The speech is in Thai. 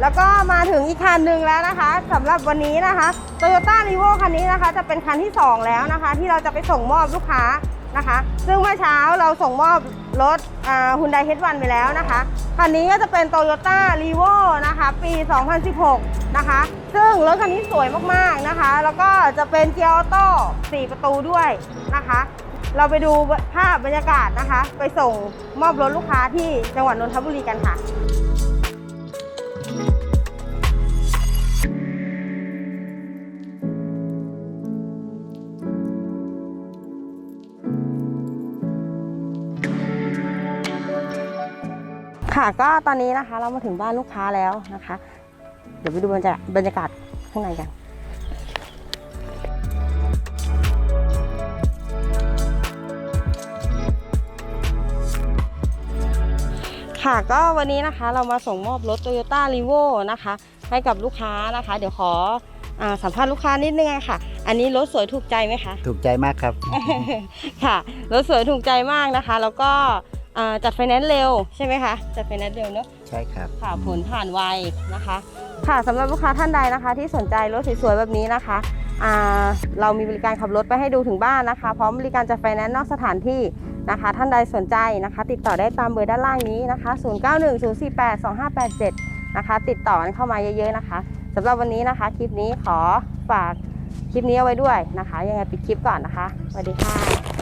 แล้วก็มาถึงอีกคันหนึ่งแล้วนะคะสำหรับวันนี้นะคะ Toyota r e v o คันนี้นะคะ จะเป็นคันที่ 2 แล้วนะคะ ที่เราจะไปส่งมอบลูกค้านะคะ ซึ่งเมื่อเช้าเราส่งมอบรถฮุนไดเฮดวันไปแล้วนะคะ คันนี้ก็จะเป็น Toyota r e v o นะคะ ปี 2016 นะคะ ซึ่งรถคันนี้สวยมากๆนะคะ แล้วก็จะเป็นเกียร์ออโต้4ประตูด้วยนะคะ เราไปดูภาพบรรยากาศนะคะ ไปส่งมอบรถลูกค้าที่จังหวัดนนทบุรีกันค่ะ ค่ะก็ตอนนี้นะคะเรามาถึงบ้านลูกค้าแล้วนะคะ เดี๋ยวไปดูบรรยากาศข้างในกัน ค่ะก็วันนี้นะคะเรามาส่งมอบรถ Toyota r e v o นะคะ ให้กับลูกค้านะคะ เดี๋ยวขออาสัมภาษณ์ลูกค้านิดนึงค่ะ อันนี้รถสวยถูกใจไหมคะ ถูกใจมากครับ ค่ะ รถสวยถูกใจมากนะคะ แล้วก็อ่าจัดไฟแนนซ์เร็วใช่ไหมคะจัดไฟแนนซ์เร็วเนอะใช่ครับค่ะผลผ่านไวนะคะ ค่ะสำหรับลูกค้าท่านใดนะคะ ที่สนใจรถสวยๆแบบนี้นะคะอ่าเรามีบริการขับรถไปให้ดูถึงบ้านนะคะ พร้อมบริการจัดไฟแนนซ์นอกสถานที่ นะคะ ท่านใดสนใจนะคะ ติดต่อได้ตามเบอร์ด้านล่างนี้นะคะ 0910482587 นะคะ ติดต่อกันเข้ามาเยอะๆนะคะสำหรับวันนี้นะคะ คลิปนี้ขอฝากคลิปนี้เอาไว้ด้วยนะคะ ยังไงปิดคลิปก่อนนะคะสวัสดีค่ะ